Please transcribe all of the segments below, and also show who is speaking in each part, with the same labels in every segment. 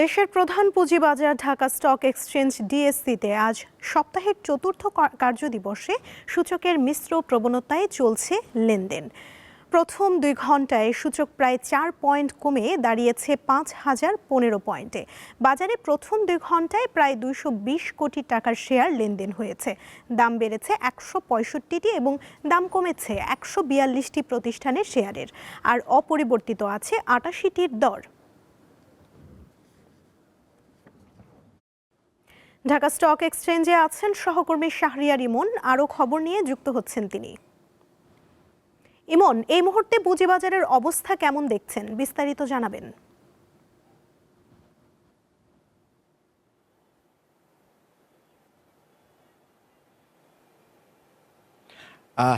Speaker 1: দেশের প্রধান পুঁজিবাজার ঢাকা স্টক এক্সচেঞ্জ ডিএসসিতে আজ সপ্তাহের চতুর্থ কার্যদিবসে সূচকের মিশ্র প্রবণতায় চলছে লেনদেন। প্রথম দুই ঘন্টায় সূচক প্রায় চার পয়েন্ট কমে দাঁড়িয়েছে পাঁচ হাজার পনেরো পয়েন্টে। বাজারে প্রথম দুই ঘন্টায় প্রায় দুইশো বিশ কোটি টাকার শেয়ার লেনদেন হয়েছে। দাম বেড়েছে একশো পঁয়ষট্টিটি এবং দাম কমেছে একশো বিয়াল্লিশটি প্রতিষ্ঠানের শেয়ারের। আর অপরিবর্তিত আছে আটাশিটির দর। ঢাকা স্টক এক্সচেঞ্জে আছেন সহকর্মী শাহরিয়ার ইমন। আরও খবর নিয়ে যুক্ত হচ্ছেন তিনি। ইমন, এই মুহূর্তে পুঁজিবাজারের অবস্থা কেমন দেখছেন? বিস্তারিত জানাবেন।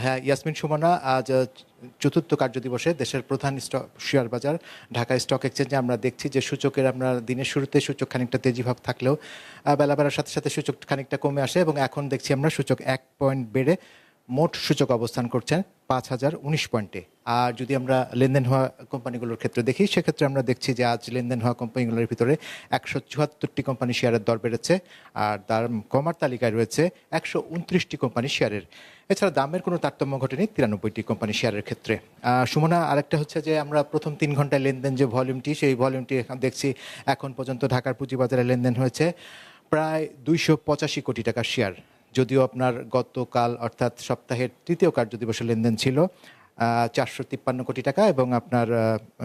Speaker 2: হ্যাঁ ইয়াসমিন সুমনা, আজ চতুর্থ কার্যদিবসে দেশের প্রধান স্টক, শেয়ার বাজার, ঢাকা স্টক এক্সচেঞ্জে আমরা দেখছি যে সূচকের আমরা দিনের শুরুতে সূচক খানিকটা তেজিভাব থাকলেও বেলা বেলার সাথে সাথে সূচক খানিকটা কমে আসে এবং এখন দেখছি আমরা সূচক এক পয়েন্ট বেড়ে মোট সূচক অবস্থান করছেন পাঁচ হাজার উনিশ পয়েন্টে। আর যদি আমরা লেনদেন হওয়া কোম্পানিগুলোর ক্ষেত্রে দেখি, সেক্ষেত্রে আমরা দেখছি যে আজ লেনদেন হওয়া কোম্পানিগুলোর ভিতরে একশো চুয়াত্তরটি কোম্পানি শেয়ারের দর বেড়েছে, আর তার কমার তালিকায় রয়েছে একশো উনত্রিশটি কোম্পানি শেয়ারের এছাড়া দামের কোনো তারতম্য ঘটেনি তিরানব্বইটি কোম্পানি শেয়ারের ক্ষেত্রে। সুমনা, আরেকটা হচ্ছে যে আমরা প্রথম তিন ঘন্টায় লেনদেন যে ভলিউমটি সেই ভলিউমটি এখন দেখছি এখন পর্যন্ত ঢাকার পুঁজিবাজারে লেনদেন হয়েছে প্রায় দুইশো পঁচাশি কোটি টাকার শেয়ার যদিও আপনার গতকাল অর্থাৎ সপ্তাহের তৃতীয় কার্য দিবসে লেনদেন ছিল চারশো তিপ্পান্ন কোটি টাকা এবং আপনার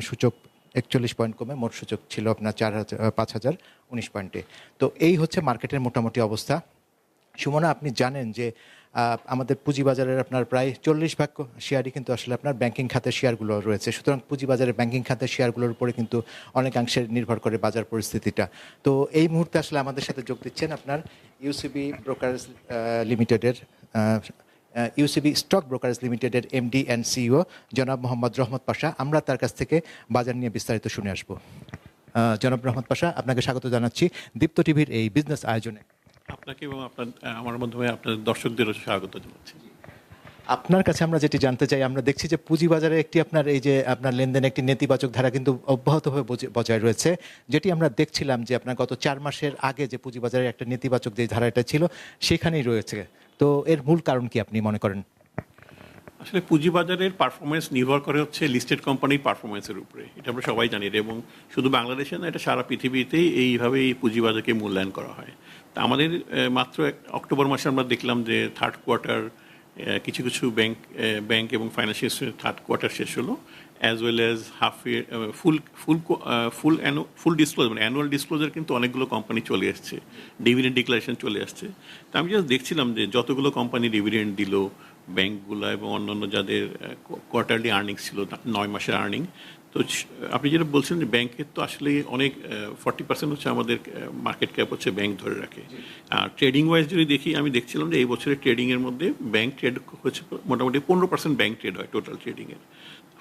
Speaker 2: সূচক একচল্লিশ পয়েন্ট কমে মোট সূচক ছিল আপনার চার হাজার পাঁচ হাজার উনিশ পয়েন্টে। তো এই হচ্ছে মার্কেটের মোটামুটি অবস্থা। সুমনা, আপনি জানেন যে আমাদের পুঁজিবাজারের আপনার প্রায় চল্লিশ ভাগ শেয়ারই কিন্তু আসলে আপনার ব্যাংকিং খাতের শেয়ারগুলো রয়েছে। সুতরাং পুঁজিবাজারের ব্যাংকিং খাতের শেয়ারগুলোর উপরে কিন্তু অনেকাংশে নির্ভর করে বাজার পরিস্থিতিটা। তো এই মুহূর্তে আসলে আমাদের সাথে যোগ দিচ্ছেন আপনার ইউসিবি ব্রোকারেজ লিমিটেডের ইউসিবি স্টক ব্রোকারেজ লিমিটেডের এমডি অ্যান্ড সিইও জনাব মোহাম্মদ রহমত পাশা। আমরা তার কাছ থেকে বাজার নিয়ে বিস্তারিত শুনে আসব। জনাব রহমত পাশা, আপনাকে স্বাগত জানাচ্ছি দীপ্ত টিভির এই বিজনেস আয়োজনে।
Speaker 3: আপনাকে এবং আপনার আমার মাধ্যমে আপনার দর্শকদেরও স্বাগত জানাচ্ছি।
Speaker 2: আপনার কাছে আমরা যেটি জানতে চাই, আমরা দেখছি যে পুঁজিবাজারে একটি আপনার এই যে আপনার লেনদেন একটি নেতিবাচক ধারা কিন্তু অব্যাহতভাবে বজে- বজায় রয়েছে। যেটি আমরা দেখছিলাম যে আপনার গত চার মাসের আগে যে পুঁজিবাজারে একটা নেতিবাচক যে ধারাটা ছিল, সেখানেই রয়েছে। তো এর মূল কারণ কি আপনি মনে করেন?
Speaker 3: আসলে পুঁজিবাজারের পারফরমেন্স নির্ভর করে হচ্ছে লিস্টেড কোম্পানির পারফরমেন্সের উপরে। এটা আমরা সবাই জানি এবং শুধু বাংলাদেশে না, এটা সারা পৃথিবীতেই এইভাবে এই পুঁজিবাজারকে মূল্যায়ন করা হয়। তা আমাদের মাত্র অক্টোবর মাসে আমরা দেখলাম যে থার্ড কোয়ার্টার কিছু কিছু ব্যাংক ব্যাংক এবং ফাইন্যান্সিয়াল থার্ড কোয়ার্টার শেষ হলো as well as half year full full full full disclose মানে অ্যানুয়াল ডিসক্লোজার কিন্তু অনেকগুলো কোম্পানি চলে এসছে ডিভিডেন্ড ডিক্লারেশন চলে আসছে। তা আমি জাস্ট দেখছিলাম যে যতগুলো কোম্পানি ডিভিডেন্ড দিল ব্যাংকগুলো এবং অন্যান্য যাদের কোয়ার্টারলি আর্নিংস ছিল নয় মাসের আর্নিং তো আপনি যেটা বলছেন যে ব্যাংকের তো আসলে অনেক ফর্টি পার্সেন্ট হচ্ছে আমাদের মার্কেট ক্যাপ হচ্ছে ব্যাংক ধরে রাখে। আর ট্রেডিং ওয়াইজ যদি দেখি, আমি দেখছিলাম যে এই বছরের ট্রেডিংয়ের মধ্যে ব্যাংক ট্রেড হচ্ছে মোটামুটি পনেরো পার্সেন্ট ব্যাংক ট্রেড হয় টোটাল ট্রেডিংয়ের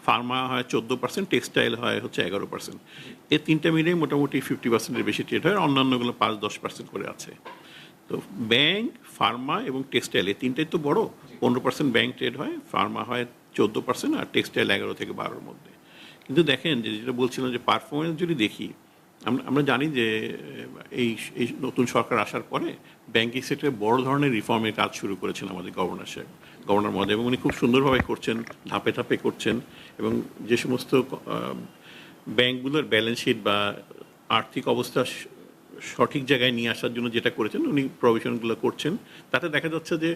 Speaker 3: ফার্মা হয় চোদ্দ পার্সেন্ট টেক্সটাইল হয় হচ্ছে এগারো পার্সেন্ট এই তিনটা মিলিয়ে মোটামুটি ফিফটি পার্সেন্টের বেশি ট্রেড হয় অন্যান্যগুলো পাঁচ দশ পার্সেন্ট করে আছে। তো ব্যাংক ফার্মা এবং টেক্সটাইল এই তিনটাই তো বড়। পনেরো পার্সেন্ট ব্যাংক ট্রেড হয় ফার্মা হয় চোদ্দ পার্সেন্ট আর টেক্সটাইল এগারো থেকে বারোর মধ্যে। কিন্তু দেখেন যে যেটা বলছিলাম যে পারফরমেন্স যদি দেখি আমরা আমরা জানি যে এই এই নতুন সরকার আসার পরে ব্যাংকিং সেক্টরে বড় ধরনের রিফর্মের কাজ শুরু করেছেন আমাদের গভর্নর সাহেব। গভর্নর মহোদয় এবং উনি খুব সুন্দরভাবে করছেন ধাপে ধাপে করছেন এবং যে সমস্ত ব্যাংকগুলোর ব্যালেন্স শিট বা আর্থিক অবস্থা সঠিক জায়গায় নিয়ে আসার জন্য যেটা করেছেন, উনি প্রভিশনগুলো করছেন। তাতে দেখা যাচ্ছে যে,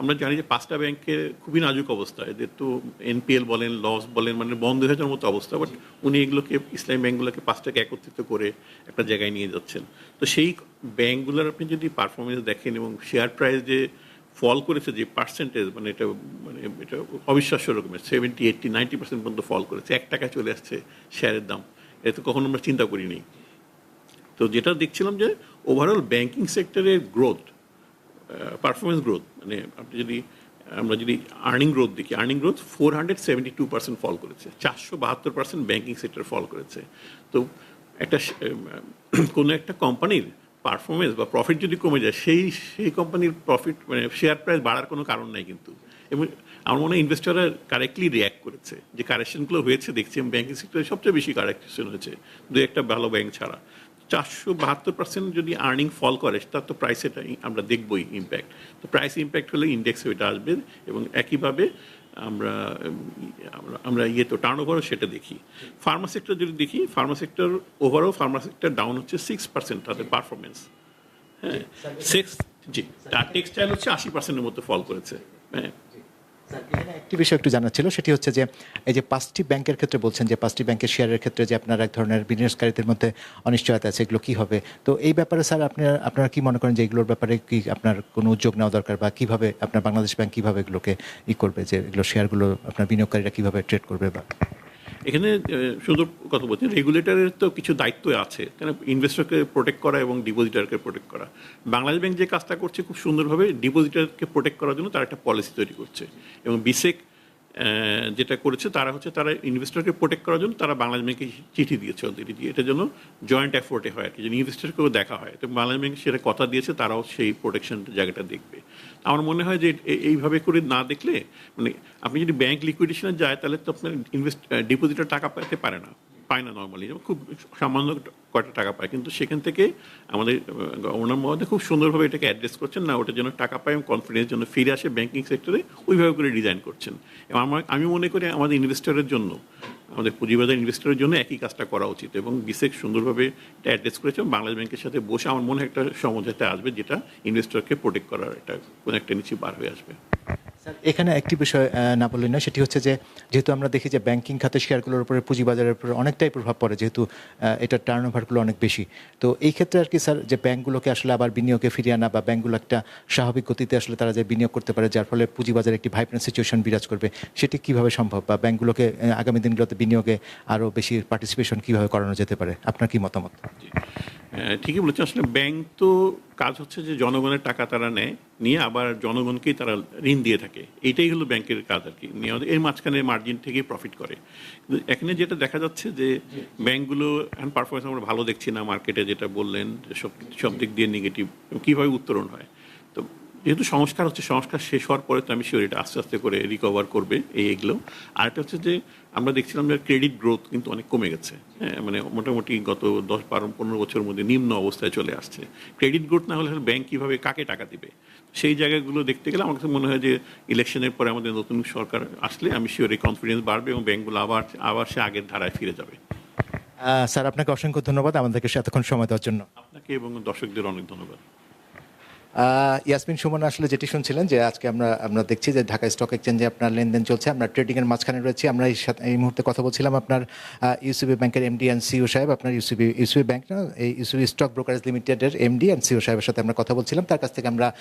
Speaker 3: আমরা জানি যে পাঁচটা ব্যাংকের খুবই নাজুক অবস্থা। এদের তো এনপিএল বলেন লস বলেন মানে বন্ধ হয়ে যাওয়ার মতো অবস্থা বাট উনি এগুলোকে, ইসলামী ব্যাংকগুলোকে পাঁচটাকে একত্রিত করে একটা জায়গায় নিয়ে যাচ্ছেন। তো সেই ব্যাংকগুলোর আপনি যদি পারফরমেন্স দেখেন এবং শেয়ার প্রাইস যে ফল করেছে, যে পার্সেন্টেজ মানে এটা মানে এটা অবিশ্বাস্য রকমের সেভেন্টি এইটটি নাইনটি পার্সেন্ট পর্যন্ত ফল করেছে। এক টাকা চলে আসছে শেয়ারের দাম। এটা তো কখনো আমরা চিন্তা করিনি। তো যেটা দেখছিলাম যে ওভারঅল ব্যাংকিং সেক্টরের গ্রোথ পারফরমেন্স গ্রোথ মানে আপনি যদি, আমরা যদি আর্নিং গ্রোথ দেখি earning growth four hundred seventy two percent fall করেছে, চারশো বাহাত্তর পার্সেন্ট ব্যাঙ্কিং সেক্টর ফল করেছে। তো একটা কোনো একটা কোম্পানির পারফরমেন্স বা প্রফিট যদি কমে যায়, সেই সেই কোম্পানির প্রফিট মানে শেয়ার প্রাইস বাড়ার কোনো কারণ নাই কিন্তু। এবং আমার মনে হয় ইনভেস্টররা কারেক্টলি রিয়াক্ট করেছে, যে কারেকশনগুলো হয়েছে, দেখছি ব্যাঙ্কিং সেক্টরে সবচেয়ে বেশি কারেকশন হয়েছে দু একটা ভালো ব্যাংক ছাড়া। চারশো বাহাত্তর পার্সেন্ট যদি আর্নিং ফল করে তার তো প্রাইস এটা আমরা দেখবই ইম্প্যাক্ট তো প্রাইস ইম্প্যাক্ট হলে ইন্ডেক্সে ওইটা আসবে এবং একইভাবে আমরা আমরা ইয়ে তো টার্ন ওভারও সেটা দেখি। ফার্মা সেক্টর যদি দেখি pharma sector overall pharma sector down হচ্ছে সিক্স পার্সেন্ট তাদের পারফরমেন্স হ্যাঁ সিক্স জি আর টেক্সটাইল হচ্ছে আশি পার্সেন্টের মতো ফল করেছে। হ্যাঁ
Speaker 2: একটি বিষয় একটু জানার ছিল, সেটি হচ্ছে যে এই যে পাঁচটি ব্যাংকের ক্ষেত্রে বলছেন যে পাঁচটি ব্যাংকের শেয়ারের ক্ষেত্রে যে আপনার এক ধরনের বিনিয়োগকারীদের মধ্যে অনিশ্চয়তা আছে, এগুলো কি হবে? তো এই ব্যাপারে স্যার আপনি, আপনারা কি মনে করেন যে এগুলোর ব্যাপারে কি আপনার কোনো উদ্যোগ নেওয়া দরকার বা কীভাবে আপনার বাংলাদেশ ব্যাংক কীভাবে এগুলোকে ই করবে, যে এগুলো শেয়ারগুলো আপনার বিনিয়োগকারীরা কীভাবে ট্রেড করবে বা
Speaker 3: এখানে সুন্দর কথা বলছি রেগুলেটরের তো কিছু দায়িত্ব আছে। কেন? ইনভেস্টরকে প্রোটেক্ট করা এবং ডিপোজিটারকে প্রোটেক্ট করা। বাংলাদেশ ব্যাংক যে কাজটা করছে খুব সুন্দরভাবে ডিপোজিটারকে প্রোটেক্ট করার জন্য তার একটা পলিসি তৈরি করছে। এবং বিসেক যেটা করেছে, তারা হচ্ছে তারা ইনভেস্টরকে প্রোটেক্ট করার জন্য তারা বাংলাদেশ ব্যাংকে চিঠি দিয়েছে অলরেডি দিয়ে এটার জন্য জয়েন্ট এফোর্টে হয় আর কি যে ইনভেস্টরকেও দেখা হয়। তো বাংলাদেশ ব্যাংক সেটা কথা দিয়েছে, তারাও সেই প্রোটেকশন জায়গাটা দেখবে। আমার মনে হয় যে এইভাবে করে না দেখলে মানে আপনি যদি ব্যাংক লিকুইডেশনে যায়, তাহলে তো আপনার ইনভেস্ট ডিপোজিটের টাকা পেতে পারে না। পায় না নর্মালি খুব সামান্য কয়টা টাকা পায়, কিন্তু সেখান থেকে আমাদের ওনার মধ্যে খুব সুন্দরভাবে এটাকে অ্যাড্রেস করছেন, না ওটার জন্য টাকা পায় এবং কনফিডেন্স জন্য ফিরে আসে ব্যাংকিং সেক্টরে ওইভাবে করে ডিজাইন করছেন। এবং আমার, আমি মনে করি আমাদের ইনভেস্টরের জন্য, আমাদের পুঁজিবাজার ইনভেস্টরের জন্য একই কাজটা করা উচিত। এবং বিসেক সুন্দরভাবে এটা অ্যাড্রেস করেছে এবং বাংলাদেশ ব্যাংকের সাথে বসে আমার মনে হয় একটা সমঝোতা আসবে, যেটা ইনভেস্টরকে প্রোটেক্ট করার একটা, কোনো একটা নিচে বার হয়ে আসবে।
Speaker 2: এখানে একটি বিষয় না বললেন না সেটি হচ্ছে যে যেহেতু আমরা দেখি যে ব্যাংকিং খাতের শেয়ারগুলোর উপরে পুঁজিবাজারের উপরে অনেকটাই প্রভাব পড়ে, যেহেতু এটার টার্ন ওভারগুলো অনেক বেশি। তো এই ক্ষেত্রে আর কি স্যার, যে ব্যাংকগুলোকে আসলে আবার বিনিয়োগে ফিরিয়ে আনা বা ব্যাংকগুলো একটা স্বাভাবিক গতিতে আসলে তারা যে বিনিয়োগ করতে পারে, যার ফলে পুঁজিবাজারে একটি ভাইব্রেন্ট সিচুয়েশন বিরাজ করবে, সেটি কীভাবে সম্ভব? বা ব্যাংকগুলোকে আগামী দিনগুলোতে বিনিয়োগে আরও বেশি পার্টিসিপেশন কীভাবে করানো যেতে পারে? আপনার কি মতামত?
Speaker 3: ঠিকই বলেছেন আসলে ব্যাংক তো কাজ হচ্ছে যে জনগণের টাকা তারা নেয়, নিয়ে আবার জনগণকেই তারা ঋণ দিয়ে থাকে। এইটাই হলো ব্যাংকের কাজ আর কি। এর মাঝখানে মার্জিন থেকেই প্রফিট করে। কিন্তু এখানে যেটা দেখা যাচ্ছে যে ব্যাংকগুলো এখন পারফরমেন্স আমরা ভালো দেখছি না মার্কেটে যেটা বললেন, সব সব দিক দিয়ে নেগেটিভ কীভাবে উত্তরণ হয়? তো যেহেতু সংস্কার হচ্ছে সংস্কার শেষ হওয়ার পরে তো আমি শিওর এটা আস্তে আস্তে করে রিকভার করবে এই এগুলো। আর একটা হচ্ছে যে আমরা দেখছিলাম যে ক্রেডিট গ্রোথ কিন্তু অনেক কমে গেছে। হ্যাঁ মানে মোটামুটি গত দশ বারো পনেরো বছরের মধ্যে নিম্ন অবস্থায় চলে আসছে। ক্রেডিট গ্রোথ না হলে ব্যাংক কীভাবে কাকে টাকা দিবে? সেই জায়গাগুলো দেখতে গেলে আমার কাছে মনে হয় যে ইলেকশনের পরে আমাদের নতুন সরকার আসলে আমি শিওর এই কনফিডেন্স বাড়বে এবং ব্যাংকগুলো আবার আবার সে আগের ধারায় ফিরে যাবে।
Speaker 2: স্যার আপনাকে অসংখ্য ধন্যবাদ আমাদেরকে এতক্ষণ সময় দেওয়ার জন্য।
Speaker 3: আপনাকে এবং দর্শকদের অনেক ধন্যবাদ।
Speaker 2: ইয়াসমিন সুমন আসলে যেটি শুনছিলেন যে আজকে আমরা আমরা দেখছি যে ঢাকা স্টক এক্সচেঞ্জে আপনার লেনদেন চলছে, আমরা ট্রেডিং এর মাঝখানে রয়েছি, আমরা এই সাথে- এই মুহূর্তে কথা বলছিলাম আপনার ইউসিবি ব্যাংকের এমডি অ্যান্ড সিও সাহেব, আপনার ইউসিবি ইউসিবি ব্যাংক না, এই ইউসিবি স্টক ব্রোকারেজ লিমিটেডের এমডি অ্যান্ড সিও সাহেবের সাথে আমরা কথা বলছিলাম, তার কাছ থেকে আমরা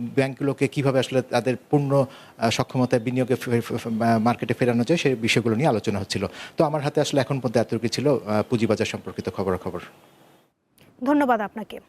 Speaker 2: ব্যাংকগুলোকে কীভাবে আসলে তাদের পূর্ণ সক্ষমতায় বিনিয়োগে মার্কেটে ফেরানো যায়, সেই বিষয়গুলো নিয়ে আলোচনা হচ্ছিল। তো আমার হাতে আসলে এখন পর্যন্ত এতটুকু ছিল পুঁজিবাজার সম্পর্কিত খবরাখবর।
Speaker 1: ধন্যবাদ আপনাকে।